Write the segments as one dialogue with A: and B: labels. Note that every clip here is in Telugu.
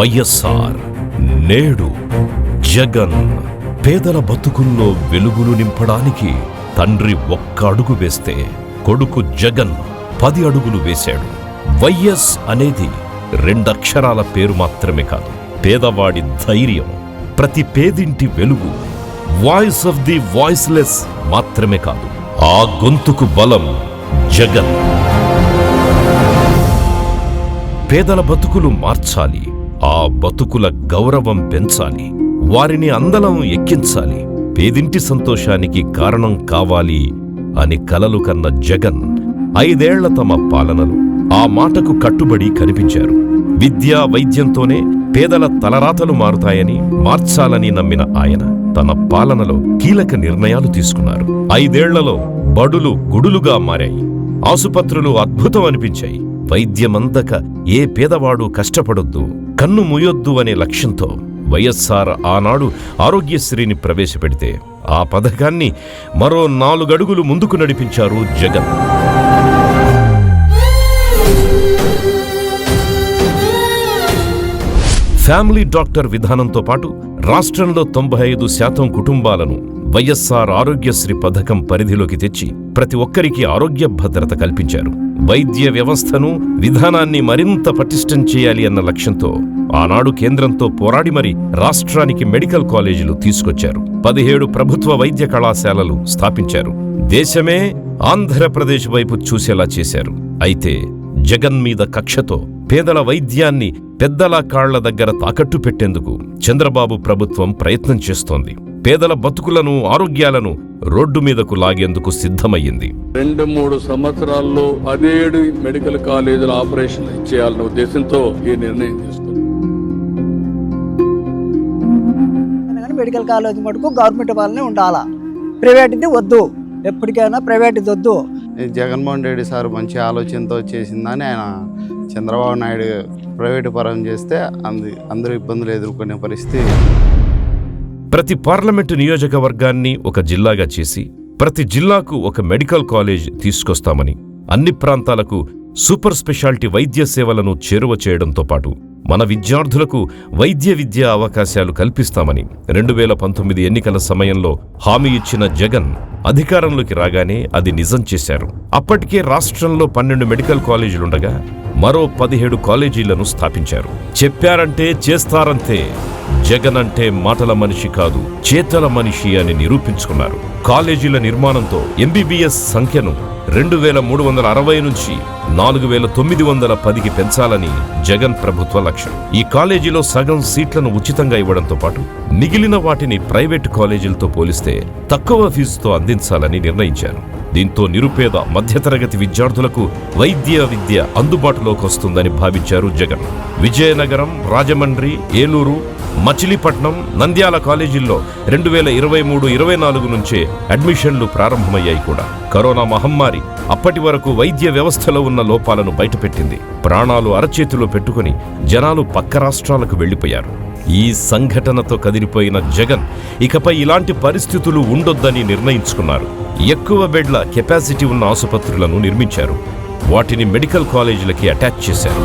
A: వైఎస్ఆర్ నేడు జగన్ పేదల బతుకుల్లో వెలుగులు నింపడానికి తండ్రి ఒక్క అడుగు వేస్తే కొడుకు జగన్ పది అడుగులు వేశాడు. వైఎస్ అనేది రెండక్షరాల పేరు మాత్రమే కాదు పేదవాడి ధైర్యం ప్రతి పేదింటి వెలుగు వాయిస్ ఆఫ్ ది వాయిస్లెస్ మాత్రమే కాదు ఆ గొంతుకు బలం జగన్. పేదల బతుకులు మార్చాలి ఆ బతుకుల గౌరవం పెంచాలి. వారిని అందలం ఎక్కించాలి. పేదింటి సంతోషానికి కారణం కావాలి అని కలలు కన్న జగన్ ఐదేళ్ళ తమ పాలనలు ఆ మాటకు కట్టుబడి కనిపించారు. విద్యా వైద్యంతోనే పేదల తలరాతలు మారుతాయని మార్చాలని నమ్మిన ఆయన తన పాలనలో కీలక నిర్ణయాలు తీసుకున్నారు. ఐదేళ్ళలో బడులు గుడులుగా మారాయి. ఆసుపత్రులు అద్భుతం అనిపించాయి. వైద్యమందక ఏ పేదవాడు కష్టపడొద్దు. కన్ను ముయొద్దు అనే లక్ష్యంతో వైఎస్ఆర్ ఆనాడు ఆరోగ్యశ్రీని ప్రవేశపెడితే ఆ పథకాన్ని మరో నాలుగడుగులు ముందుకు నడిపించారు జగన్. ఫ్యామిలీ డాక్టర్ విధానంతో పాటు రాష్ట్రంలో తొంభై ఐదు శాతం కుటుంబాలను వైఎస్ఆర్ ఆరోగ్యశ్రీ పథకం పరిధిలోకి తెచ్చి ప్రతి ఒక్కరికి ఆరోగ్య భద్రత కల్పించారు. వైద్య వ్యవస్థను విధానాన్ని మరింత పటిష్టం చేయాలి అన్న లక్ష్యంతో ఆనాడు కేంద్రంతో పోరాడి మరి రాష్ట్రానికి మెడికల్ కాలేజీలు తీసుకొచ్చారు. పదిహేడు ప్రభుత్వ వైద్య కళాశాలలు స్థాపించారు. దేశమే ఆంధ్రప్రదేశ్ వైపు చూసేలా చేశారు. అయితే జగన్ మీద కక్షతో పేదల వైద్యాన్ని పెద్దల కాళ్ళ దగ్గర తాకట్టు పెట్టేందుకు చంద్రబాబు ప్రభుత్వం ప్రయత్నం చేస్తోంది. పేదల బతుకులను ఆరోగ్యాలను రోడ్డు మీదకు లాగేందుకు సిద్ధమయ్యింది.
B: రెండు మూడు సంవత్సరాల్లో పదిహేడు మెడికల్ కాలేజీల ఆపరేషన్ చేయాలన్న ఉద్దేశంతో ఈ నిర్ణయం తీసుకున్నాం
C: కానీ మెడికల్ కాలేజ్ మటుకు గవర్నమెంట్ వాళ్ళనే ఉండాలా? ప్రైవేట్ది వద్దు. ఎప్పటికైనా ప్రైవేట్ది వద్దు.
D: జగన్మోహన్ రెడ్డి సార్ మంచి ఆలోచనతో చేసిందని ఆయన చంద్రబాబు నాయుడు ప్రైవేటు పరం చేస్తే అంది అందరూ ఇబ్బందులు ఎదుర్కొనే పరిస్థితి
A: ప్రతి పార్లమెంటు నియోజకవర్గాన్ని ఒక జిల్లాగా చేసి ప్రతి జిల్లాకు ఒక మెడికల్ కాలేజ్ తీసుకొస్తామని అన్ని ప్రాంతాలకు సూపర్ స్పెషాలిటీ వైద్య సేవలను చేరువ చేయడంతో పాటు మన విద్యార్థులకు వైద్య విద్యా అవకాశాలు కల్పిస్తామని రెండు వేల పంతొమ్మిది ఎన్నికల సమయంలో హామీ ఇచ్చిన జగన్ అధికారంలోకి రాగానే అది నిజం చేశారు. అప్పటికే రాష్ట్రంలో పన్నెండు మెడికల్ కాలేజీలుండగా మరో పదిహేడు కాలేజీలను స్థాపించారు. చెప్పారంటే చేస్తారంతే జగన్ అంటే మాటల మనిషి కాదు చేతల మనిషి అని నిరూపించుకున్నారు. కాలేజీల నిర్మాణంతో ఎంబీబీఎస్ సంఖ్యను రెండు వేల మూడు వందల అరవై నుంచి నాలుగు వేల తొమ్మిది వందల పదికి పెంచాలని జగన్ ప్రభుత్వ లక్ష్యం ఈ కాలేజీలో సగం సీట్లను ఉచితంగా ఇవ్వడంతో పాటు మిగిలిన వాటిని ప్రైవేటు కాలేజీలతో పోలిస్తే తక్కువ ఫీజుతో అందించాలని నిర్ణయించారు. దీంతో నిరుపేద మధ్యతరగతి విద్యార్థులకు వైద్య విద్య అందుబాటులోకి వస్తుందని భావించారు జగన్. విజయనగరం రాజమండ్రి ఏలూరు మచిలీపట్నం నంద్యాల కాలేజీల్లో రెండు వేల ఇరవై మూడు ఇరవై నాలుగు నుంచే అడ్మిషన్లు ప్రారంభమయ్యాయి కూడా. కరోనా మహమ్మారి అప్పటి వరకు వైద్య వ్యవస్థలో ఉన్న లోపాలను బయటపెట్టింది. ప్రాణాలు అరచేతిలో పెట్టుకుని జనాలు పక్క రాష్ట్రాలకు వెళ్ళిపోయారు ఈ సంఘటనతో కదిలిపోయిన జగన్ ఇకపై ఇలాంటి పరిస్థితులు ఉండొద్దని నిర్ణయించుకున్నారు. ఎక్కువ బెడ్ల కెపాసిటీ ఉన్న ఆసుపత్రులను నిర్మించారు. వాటిని మెడికల్ కాలేజీలకి అటాచ్ చేశారు.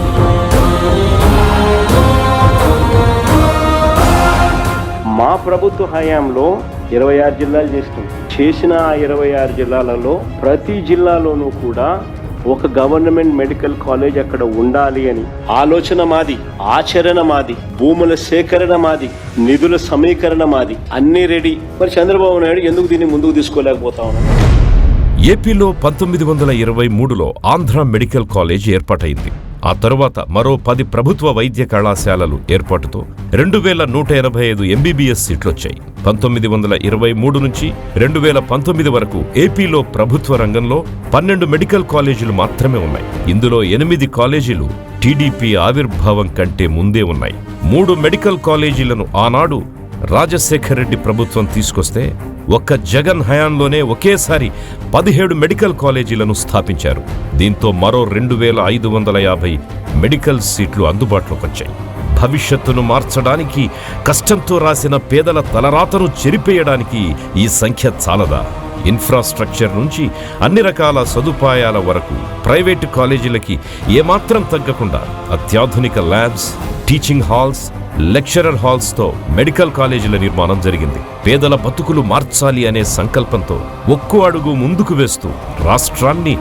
E: మా ప్రభుత్వ హయాంలో ఇరవై ఆరు జిల్లాలు చేసినాం చేసిన ఆ ఇరవై ఆరు జిల్లాలలో ప్రతి జిల్లాలోనూ కూడా ఒక గవర్నమెంట్ మెడికల్ కాలేజ్ అక్కడ ఉండాలి అని. ఆలోచన మాది ఆచరణ మాది భూముల సేకరణ మాది నిధుల సమీకరణ మాది అన్ని రెడీ. మరి చంద్రబాబు నాయుడు ఎందుకు దీన్ని ముందుకు తీసుకోలేకపోతా ఉన్నాను
A: ఏపీలో పంతొమ్మిది వందల ఇరవై మూడులో ఆంధ్ర మెడికల్ కాలేజ్ ఏర్పాటైంది. ఆ తరువాత మరో పది ప్రభుత్వ వైద్య కళాశాలలు ఏర్పాటుతో రెండు వేల నూట ఎనభై ఐదు ఎంబీబీఎస్ సీట్లొచ్చాయి. పంతొమ్మిది వందల ఇరవై మూడు నుంచి రెండు వేల పంతొమ్మిది వరకు ఏపీలో ప్రభుత్వ రంగంలో పన్నెండు మెడికల్ కాలేజీలు మాత్రమే ఉన్నాయి. ఇందులో ఎనిమిది కాలేజీలు టీడీపీ ఆవిర్భావం కంటే ముందే ఉన్నాయి. మూడు మెడికల్ కాలేజీలను ఆనాడు రాజశేఖర్ రెడ్డి ప్రభుత్వం తీసుకొస్తే ఒక్క జగన్ హయాంలోనే ఒకేసారి పదిహేడు మెడికల్ కాలేజీలను స్థాపించారు. దీంతో మరో రెండు వేల ఐదు వందల యాభై మెడికల్ సీట్లు అందుబాటులోకి వచ్చాయి. భవిష్యత్తును మార్చడానికి కష్టంతో రాసిన పేదల తలరాతను చెరిపేయడానికి ఈ సంఖ్య చాలదా? ఇన్ఫ్రాస్ట్రక్చర్ నుంచి అన్ని రకాల సదుపాయాల వరకు ప్రైవేటు కాలేజీలకి ఏమాత్రం తగ్గకుండా అత్యాధునిక ల్యాబ్స్ టీచింగ్ హాల్స్ లెక్చరర్ హాల్స్తో మెడికల్ కాలేజీల నిర్మాణం జరిగింది. పేదల బతుకులు మార్చాలి అనే సంకల్పంతో ఒక్కో అడుగు ముందుకు వేస్తూ రాష్ట్రాన్ని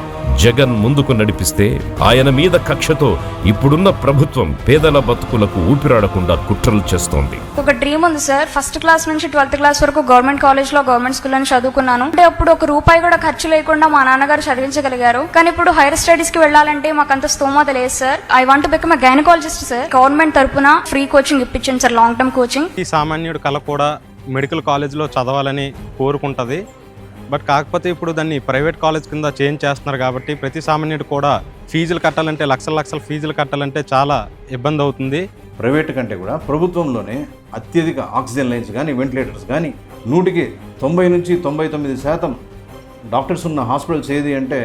A: జగన్ ముందుకు నడిపిస్తే ఆయన మీద కక్షతో ఇప్పుడున్న ప్రభుత్వం పేదల బతుకులకు ఊపిరాడకుండా కుట్రలు చేస్తోంది.
F: ఒక డ్రీమ్ ఉంది సార్ ఫస్ట్ క్లాస్ నుంచి ట్వెల్త్ క్లాస్ వరకు గవర్నమెంట్ కాలేజ్లో గవర్నమెంట్ స్కూల్ అని చదువుకున్నాను. అంటే అప్పుడు ఒక రూపాయి కూడా ఖర్చు లేకుండా మా నాన్నగారు చదివించగలిగారు. కానీ ఇప్పుడు హైయర్ స్టడీస్కి వెళ్ళాలంటే మాకు అంత స్తోమత లేదు sir I want become gynaecologist sir government తరపున ఫ్రీ కోచింగ్ ఇప్పించండి సార్ లాంగ్ టర్మ్ కోచింగ్
G: ఈ సామాన్యుడి కళ కూడా మెడికల్ కాలేజ్లో చదవాలని కోరుకుంటుంది. బట్ కాకపోతే ఇప్పుడు దాన్ని ప్రైవేట్ కాలేజ్ కింద చేంజ్ చేస్తున్నారు కాబట్టి ప్రతి సామాన్యుడు కూడా ఫీజులు కట్టాలంటే లక్షల లక్షల ఫీజులు కట్టాలంటే చాలా ఇబ్బంది అవుతుంది.
H: ప్రైవేట్ కంటే కూడా ప్రభుత్వంలోనే అత్యధిక ఆక్సిజన్ లైన్స్ కానీ వెంటిలేటర్స్ కానీ నూటికి తొంభై నుంచి తొంభై తొమ్మిది శాతం డాక్టర్స్ ఉన్న హాస్పిటల్స్ ఏది అంటే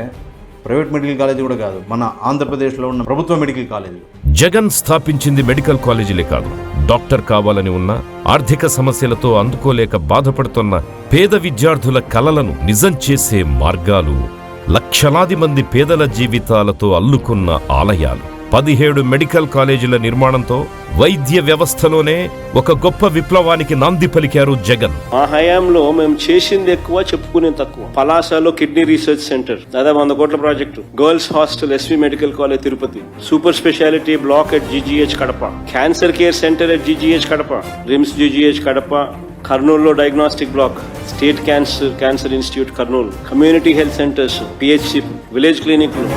H: ప్రైవేట్ మెడికల్ కాలేజీ కూడా కాదు మన ఆంధ్రప్రదేశ్లో ఉన్న ప్రభుత్వ మెడికల్ కాలేజీ
A: జగన్ స్థాపించింది మెడికల్ కాలేజీలే కాదు. డాక్టర్ కావాలని ఉన్న ఆర్థిక సమస్యలతో అందుకోలేక బాధపడుతున్న పేద విద్యార్థుల కలలను నిజం చేసే మార్గాలు లక్షలాది మంది పేదల జీవితాలతో అల్లుకున్న ఆలయాలు. పదిహేడు మెడికల్ కాలేజీల నిర్మాణంతో వైద్య వ్యవస్థలోనే ఒక గొప్ప విప్లవానికి నాంది పలికారు జగన్.
E: మా హయాంలో మేము చేసింది ఎక్కువ చెప్పుకునే తక్కువ. పలాసలో కిడ్నీ రీసెర్చ్ సెంటర్ దాదాపు వంద కోట్ల project. Girls hostel SV medical college Tirupati. Super speciality block at GGH Kadapa. Cancer care centre at GGH Kadapa. RIMS GGH Kadapa కర్నూలులో diagnostic block. State cancer cancer institute Kurnool. Community health centres PHC village క్లినిక్లు.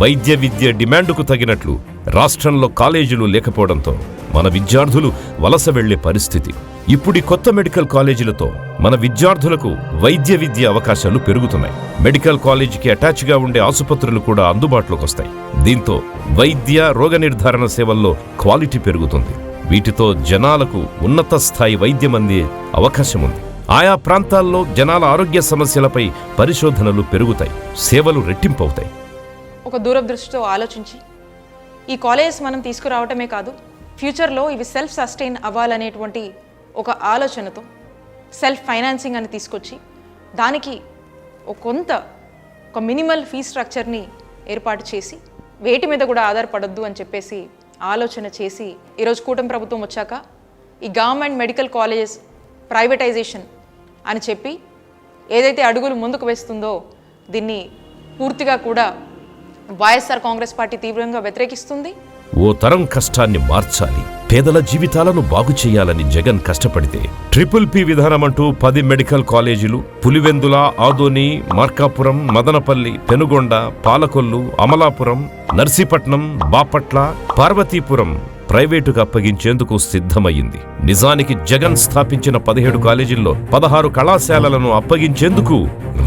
A: వైద్య విద్య డిమాండుకు తగినట్లు రాష్ట్రంలో కాలేజీలు లేకపోవడంతో మన విద్యార్థులు వలస వెళ్ళే పరిస్థితి. ఇప్పుడి కొత్త మెడికల్ కాలేజీలతో మన విద్యార్థులకు వైద్య విద్య అవకాశాలు పెరుగుతున్నాయి. మెడికల్ కాలేజీకి అటాచ్గా ఉండే ఆసుపత్రులు కూడా అందుబాటులోకి వస్తాయి. దీంతో వైద్య రోగ నిర్ధారణ సేవల్లో క్వాలిటీ పెరుగుతుంది. వీటితో జనాలకు ఉన్నత స్థాయి వైద్యం అందే అవకాశం ఉంది. ఆయా ప్రాంతాల్లో జనాల ఆరోగ్య సమస్యలపై పరిశోధనలు పెరుగుతాయి. సేవలు రెట్టింపవుతాయి.
I: ఒక దూరదృష్టితో ఆలోచించి ఈ కాలేజెస్ మనం తీసుకురావటమే కాదు ఫ్యూచర్లో ఇవి సెల్ఫ్ సస్టైన్ అవ్వాలనేటువంటి ఒక ఆలోచనతో సెల్ఫ్ ఫైనాన్సింగ్ అని తీసుకొచ్చి దానికి ఒక కొంత ఒక మినిమల్ ఫీ స్ట్రక్చర్ని ఏర్పాటు చేసి వేటి మీద కూడా ఆధారపడొద్దు అని చెప్పేసి ఆలోచన చేసి ఈరోజు కూటమి ప్రభుత్వం వచ్చాక ఈ గవర్నమెంట్ మెడికల్ కాలేజెస్ ప్రైవేటైజేషన్ అని చెప్పి ఏదైతే అడుగులు ముందుకు వేస్తుందో దీన్ని పూర్తిగా కూడా వైఎస్ఆర్ కాంగ్రెస్ పార్టీ తీవ్రంగా వ్యతిరేకిస్తుంది.
A: ఓ తరం కష్టాన్ని మార్చాలి. పేదల జీవితాలను బాగు చేయాలని జగన్ కష్టపడితే ట్రిపుల్ పి విధానమంటూ పది మెడికల్ కాలేజీలు పులివెందుల ఆదోని మార్కాపురం మదనపల్లి పెనుగొండ పాలకొల్లు అమలాపురం నర్సీపట్నం బాపట్ల పార్వతీపురం ప్రైవేటుకు అప్పగించేందుకు సిద్ధమయ్యింది. నిజానికి జగన్ స్థాపించిన పదిహేడు కాలేజీల్లో పదహారు కళాశాలలను అప్పగించేందుకు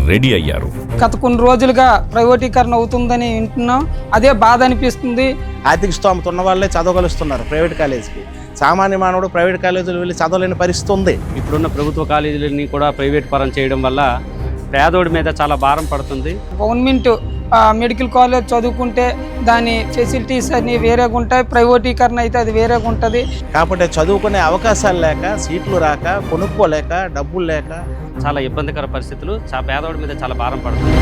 A: రెడీ అయ్యారు.
J: గత కొన్ని రోజులుగా ప్రైవేటీకరణ అవుతుందని వింటున్నాం. అదే బాధ అనిపిస్తుంది.
K: ఆర్థిక స్తోమత ఉన్న వాళ్ళే చదవగలుస్తున్నారు ప్రైవేట్ కాలేజీకి. సామాన్య మానవుడు ప్రైవేట్ కాలేజీలు వెళ్ళి చదవలేని పరిస్థితి ఉంది
L: ఇప్పుడున్న ప్రభుత్వ కాలేజీలని కూడా ప్రైవేట్ పరం చేయడం వల్ల పేదోడి మీద చాలా భారం పడుతుంది.
J: గవర్నమెంట్ మెడికల్ కాలేజ్ చదువుకుంటే దాని ఫెసిలిటీస్ అన్ని వేరేగా ఉంటాయి. ప్రైవేటీకరణ అయితే అది వేరేగా ఉంటుంది.
K: కాబట్టి చదువుకునే అవకాశాలు లేక సీట్లు రాక కొనుక్కోలేక డబ్బులు లేక
L: చాలా ఇబ్బందికర పరిస్థితులు. చా పేదోడి మీద చాలా భారం పడుతుంది.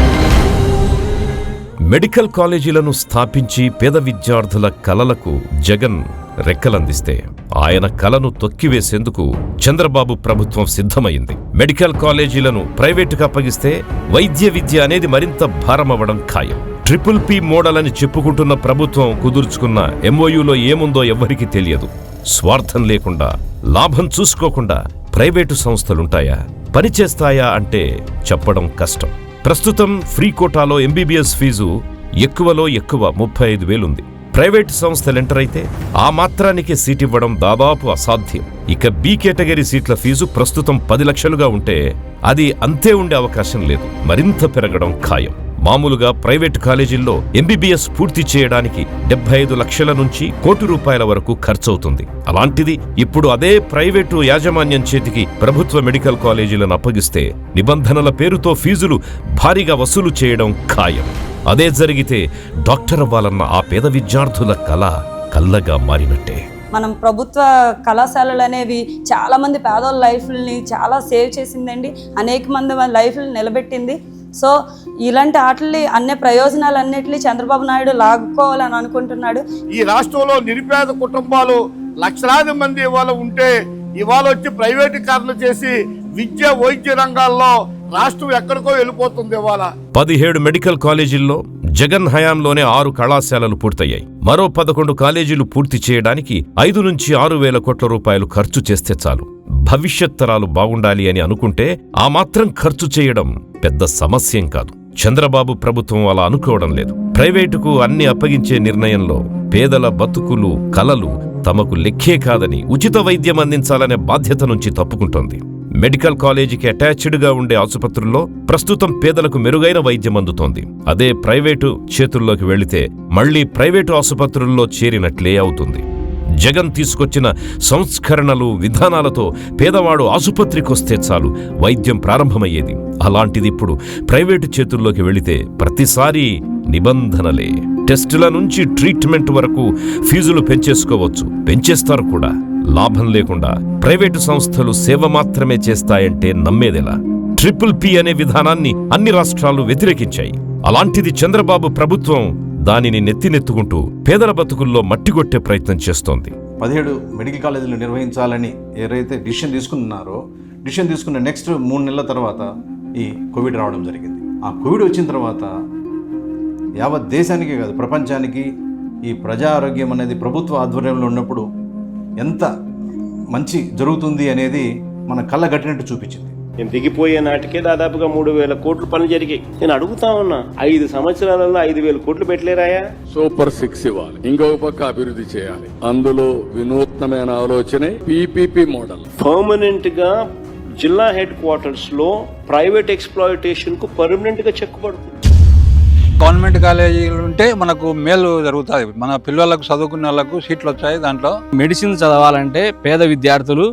A: మెడికల్ కాలేజీలను స్థాపించి పేద విద్యార్థుల కలలకు జగన్ రెక్కలందిస్తే ఆయన కలను తొక్కివేసేందుకు చంద్రబాబు ప్రభుత్వం సిద్ధమైంది. మెడికల్ కాలేజీలను ప్రైవేటుకు అప్పగిస్తే వైద్య విద్య అనేది మరింత భారమవ్వడం ఖాయం. ట్రిపుల్ పి మోడల్ అని చెప్పుకుంటున్న ప్రభుత్వం కుదుర్చుకున్న ఎంఓయూలో ఏముందో ఎవ్వరికీ తెలియదు. స్వార్థం లేకుండా లాభం చూసుకోకుండా ప్రైవేటు సంస్థలుంటాయా? పనిచేస్తాయా అంటే చెప్పడం కష్టం. ప్రస్తుతం ఫ్రీ కోటాలో ఎంబీబీఎస్ ఫీజు ఎక్కువలో ఎక్కువ ముప్పై ఐదు వేలుంది. ప్రైవేట్ సంస్థలు ఎంటర్ అయితే ఆ మాత్రానికి సీట్ ఇవ్వడం దాదాపు అసాధ్యం. ఇక బి కేటగిరీ సీట్ల ఫీజు ప్రస్తుతం పది లక్షలుగా ఉంటే అది అంతే ఉండే అవకాశం లేదు. మరింత పెరగడం ఖాయం. మామూలుగా ప్రైవేట్ కాలేజీల్లో ఎంబీబీఎస్ పూర్తి చేయడానికి డెబ్బై ఐదు లక్షల నుంచి కోటి రూపాయల వరకు ఖర్చవుతుంది. అలాంటిది ఇప్పుడు అదే ప్రైవేటు యాజమాన్యం చేతికి ప్రభుత్వ మెడికల్ కాలేజీలను అప్పగిస్తే నిబంధనల పేరుతో ఫీజులు భారీగా వసూలు చేయడం ఖాయం. అదే జరిగితే డాక్టర్ అవ్వాలన్న ఆ పేద విద్యార్థుల కళ కల్లగా మారినట్టే.
M: మనం ప్రభుత్వ కళాశాలలు అనేవి చాలామంది పేదోళ్ళ లైఫ్ని చాలా సేవ్ చేసిందండి. అనేక మంది లైఫ్ని నిలబెట్టింది. సో ఇలాంటి ఆటల్ని అన్ని ప్రయోజనాలు అన్నిటిని చంద్రబాబు నాయుడు లాక్కోవాలని అనుకుంటున్నాడు.
N: ఈ రాష్ట్రంలో నిరుపేద కుటుంబాలు లక్షలాది మంది ఇవాళ ఉంటే ఇవాళ వచ్చి ప్రైవేటీకరణ చేసి విద్య వైద్య రంగాల్లో రాష్ట్రం ఎక్కడికో వెళ్ళిపోతుంది ఇవాళ.
A: పదిహేడు మెడికల్ కాలేజీల్లో జగన్ హయాంలోనే ఆరు కళాశాలలు పూర్తయ్యాయి. మరో పదకొండు కాలేజీలు పూర్తి చేయడానికి ఐదు నుంచి ఆరు వేల కోట్ల రూపాయలు ఖర్చు చేస్తే చాలు. భవిష్యత్ తరాలు బాగుండాలి అని అనుకుంటే ఆ మాత్రం ఖర్చు చేయడం పెద్ద సమస్యేం కాదు. చంద్రబాబు ప్రభుత్వం అలా అనుకోవడం లేదు. ప్రైవేటుకు అన్ని అప్పగించే నిర్ణయంలో పేదల బతుకులు కలలు తమకు లెక్కే కాదని ఉచిత వైద్యం అందించాలనే బాధ్యత నుంచి తప్పుకుంటోంది. మెడికల్ కాలేజీకి అటాచ్డ్గా ఉండే ఆసుపత్రుల్లో ప్రస్తుతం పేదలకు మెరుగైన వైద్యం అందుతోంది. అదే ప్రైవేటు చేతుల్లోకి వెళితే మళ్ళీ ప్రైవేటు ఆసుపత్రుల్లో చేరినట్లే అవుతుంది. జగన్ తీసుకొచ్చిన సంస్కరణలు విధానాలతో పేదవాడు ఆసుపత్రికొస్తే చాలు వైద్యం ప్రారంభమయ్యేది. అలాంటిది ఇప్పుడు ప్రైవేటు చేతుల్లోకి వెళితే ప్రతిసారి నిబంధనలే. టెస్టుల నుంచి ట్రీట్మెంట్ వరకు ఫీజులు పెంచేసుకోవచ్చు. పెంచేస్తారు కూడా. లాభం లేకుండా ప్రైవేటు సంస్థలు సేవ మాత్రమే చేస్తాయంటే నమ్మేదెలా? ట్రిపుల్ పి అనే విధానాన్ని అన్ని రాష్ట్రాలు వ్యతిరేకించాయి. అలాంటిది చంద్రబాబు ప్రభుత్వం దానిని నెత్తినెత్తుకుంటూ పేదల బతుకుల్లో మట్టిగొట్టే ప్రయత్నం చేస్తోంది.
H: పదిహేడు మెడికల్ కాలేజీలు నిర్వహించాలని ఏదైతే డిసిషన్ తీసుకున్నారో డిసిషన్ తీసుకున్న నెక్స్ట్ మూడు నెలల తర్వాత ఈ కోవిడ్ రావడం జరిగింది. ఆ కోవిడ్ వచ్చిన తర్వాత యావత్ దేశానికే కాదు ప్రపంచానికి ఈ ప్రజా ఆరోగ్యం అనేది ప్రభుత్వ ఆధ్వర్యంలో ఉన్నప్పుడు ఎంత మంచి జరుగుతుంది అనేది మన కళ్ళ గట్టినట్టు చూపించింది.
E: నేను దిగిపోయే నాటికే దాదాపుగా మూడు వేల కోట్లు పనులు జరిగాయి. నేను అడుగుతా ఉన్నా ఐదు సంవత్సరాలలో ఐదు వేల కోట్లు పెట్టలేరాయా?
B: సూపర్ సిక్స్ ఇవ్వాలి. ఇంకొక పక్క అభివృద్ధి చేయాలి. అందులో వినూత్నమైన ఆలోచనే పీపీపీ మోడల్.
E: పర్మనెంట్గా జిల్లా హెడ్ క్వార్టర్స్లో ప్రైవేట్ ఎక్స్ప్లాయిటేషన్కు పర్మనెంట్గా చెక్ పడుతుంది
O: గవర్నమెంట్ కాలేజీలు ఉంటే మనకు మేలు జరుగుతుంది మన పిల్లలకు చదువుకునే వాళ్ళకు సీట్లు వచ్చాయి దాంట్లో.
L: మెడిసిన్ చదవాలంటే పేద విద్యార్థులు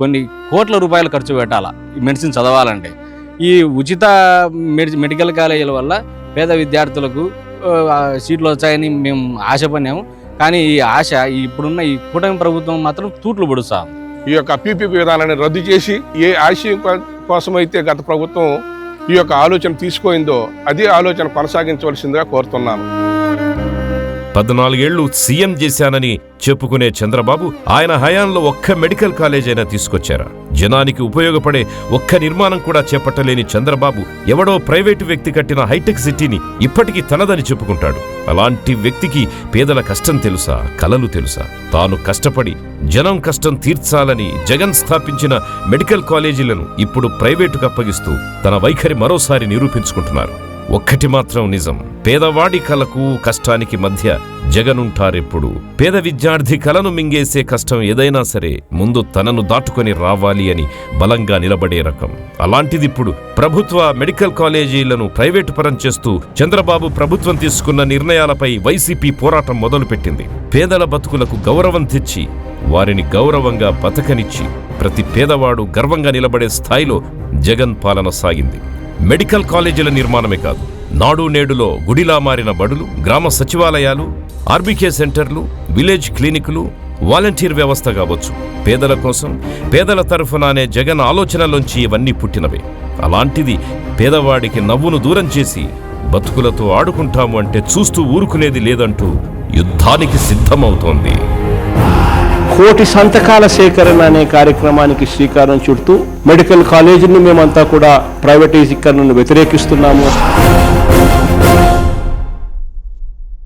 L: కొన్ని కోట్ల రూపాయలు ఖర్చు పెట్టాలా ఈ మెడిసిన్ చదవాలంటే. ఈ ఉచిత మెడి మెడికల్ కాలేజీల వల్ల పేద విద్యార్థులకు సీట్లు వచ్చాయని మేము ఆశపడినాము. కానీ ఈ ఆశ ఇప్పుడున్న ఈ కూటమి ప్రభుత్వం మాత్రం తూట్లు పొడుస్తాం
N: ఈ యొక్క పీపీపీ విధానాన్ని రద్దు చేసి ఏ ఆశయం కోసమైతే గత ప్రభుత్వం ఈ యొక్క ఆలోచన తీసుకోయిందో అదే ఆలోచన కొనసాగించవలసిందిగా కోరుతున్నాను.
A: పద్నాలుగేళ్ళు సీఎం చేశానని చెప్పుకునే చంద్రబాబు ఆయన హయాంలో ఒక్క మెడికల్ కాలేజ్ అయినా తీసుకొచ్చారా? జనానికి ఉపయోగపడే ఒక్క నిర్మాణం కూడా చేపట్టలేని చంద్రబాబు ఎవడో ప్రైవేటు వ్యక్తి కట్టిన హైటెక్ సిటీని ఇప్పటికీ తనదని చెప్పుకుంటాడు. అలాంటి వ్యక్తికి పేదల కష్టం తెలుసా? కలలు తెలుసా? తాను కష్టపడి జనం కష్టం తీర్చాలని జగన్ స్థాపించిన మెడికల్ కాలేజీలను ఇప్పుడు ప్రైవేటుకు అప్పగిస్తూ తన వైఖరి మరోసారి నిరూపించుకుంటున్నారు. ఒక్కటి మాత్రం నిజం. పేదవాడి కలకు కష్టానికి మధ్య జగనుంటారెప్పుడు. పేద విద్యార్థి కలను మింగేసే కష్టం ఏదైనా సరే ముందు తనను దాటుకొని రావాలి అని బలంగా నిలబడే రకం. అలాంటిదిప్పుడు ప్రభుత్వ మెడికల్ కాలేజీలను ప్రైవేటు పరం చేస్తూ చంద్రబాబు ప్రభుత్వం తీసుకున్న నిర్ణయాలపై వైసీపీ పోరాటం మొదలుపెట్టింది. పేదల బతుకులకు గౌరవం తెచ్చి వారిని గౌరవంగా బతకనిచ్చి ప్రతి పేదవాడు గర్వంగా నిలబడే స్థాయిలో జగన్ పాలన సాగింది. మెడికల్ కాలేజీల నిర్మాణమే కాదు. నాడు నేడులో గుడిలా మారిన బడులు గ్రామ సచివాలయాలు ఆర్బీకే సెంటర్లు విలేజ్ క్లినిక్లు వాలంటీర్ వ్యవస్థ కావచ్చు. పేదల కోసం పేదల తరఫున అనే జగన్ ఆలోచనలోంచి ఇవన్నీ పుట్టినవే. అలాంటిది పేదవాడికి నవ్వును దూరం చేసి బతుకులతో ఆడుకుంటాము అంటే చూస్తూ ఊరుకునేది లేదంటూ యుద్ధానికి సిద్ధమవుతోంది.
E: కోటి సంతకాల సేకరణ అనే కార్యక్రమానికి శ్రీకారం చుడుతూ మెడికల్ కాలేజీని మేమంతా కూడా ప్రైవేటీకరణను వ్యతిరేకిస్తున్నాము.